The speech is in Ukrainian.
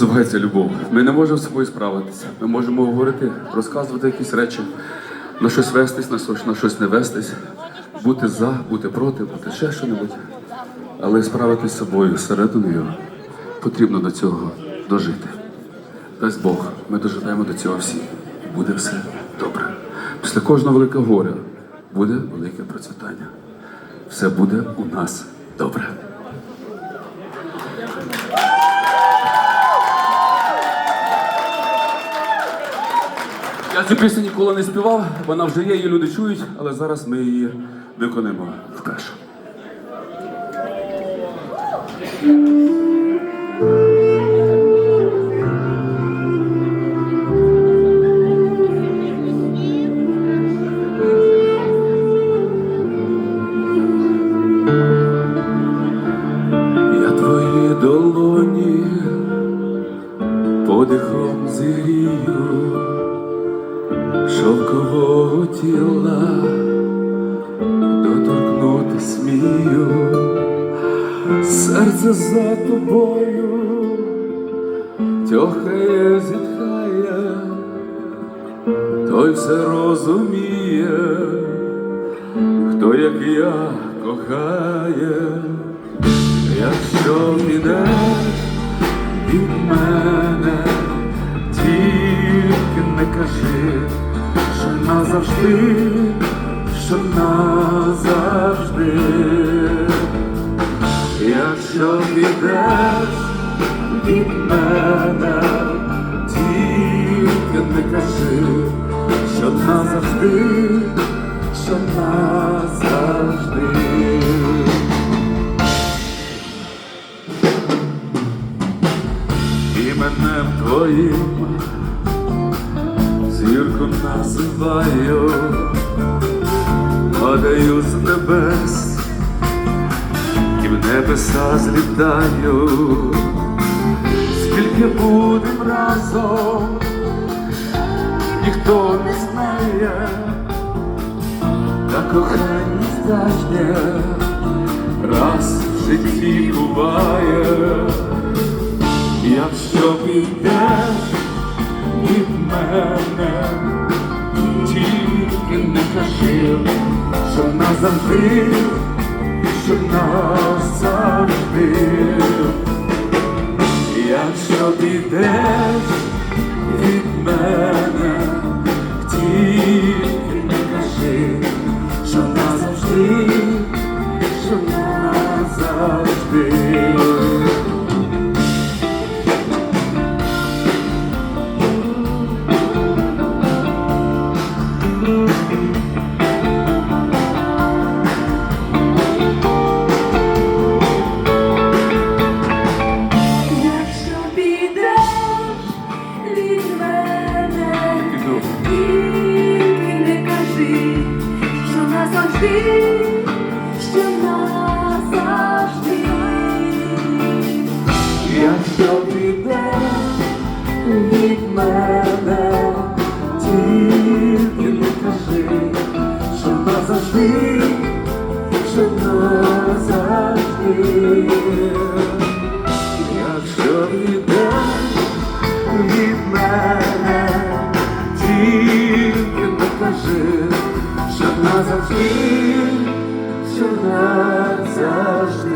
називається любов. Ми не можемо з собою справитися. Ми можемо говорити, розказувати якісь речі, на щось вестись, на щось, не вестись, бути за, бути проти, бути ще що-небудь. Але справитись з собою серединою потрібно до цього дожити. Дасть Бог, ми доживемо до цього всі. Буде все добре. Після кожного великого горя буде велике процвітання. Все буде у нас добре. Я цю пісню ніколи не співав, вона вже є, її люди чують, але зараз ми її виконаємо вперше. Я твої долоні подихом зігрію шовкового тіла. Доторкнути смію, серце за тобою. Тьохає, зітхає, той все розуміє, хто як я кохає, якщо підеш від мене, тільки не кажи, назавжди, що назавжди, якщо підеш від мене, тільки не кажи, що назавжди, що назавжди. іменем твоїм називаю, падаю з небес і в небеса злітаю, скільки будем разом, ніхто не знає, та кохання справжнє раз в житті буває. Якщо підеш від мене, не кажи, що назавжди, що назавжди, якщо підеш від мене, тільки не кажи, що назавжди, що назавжди. Якщо підеш від мене, тільки не кажи, назавжди, що назавжди.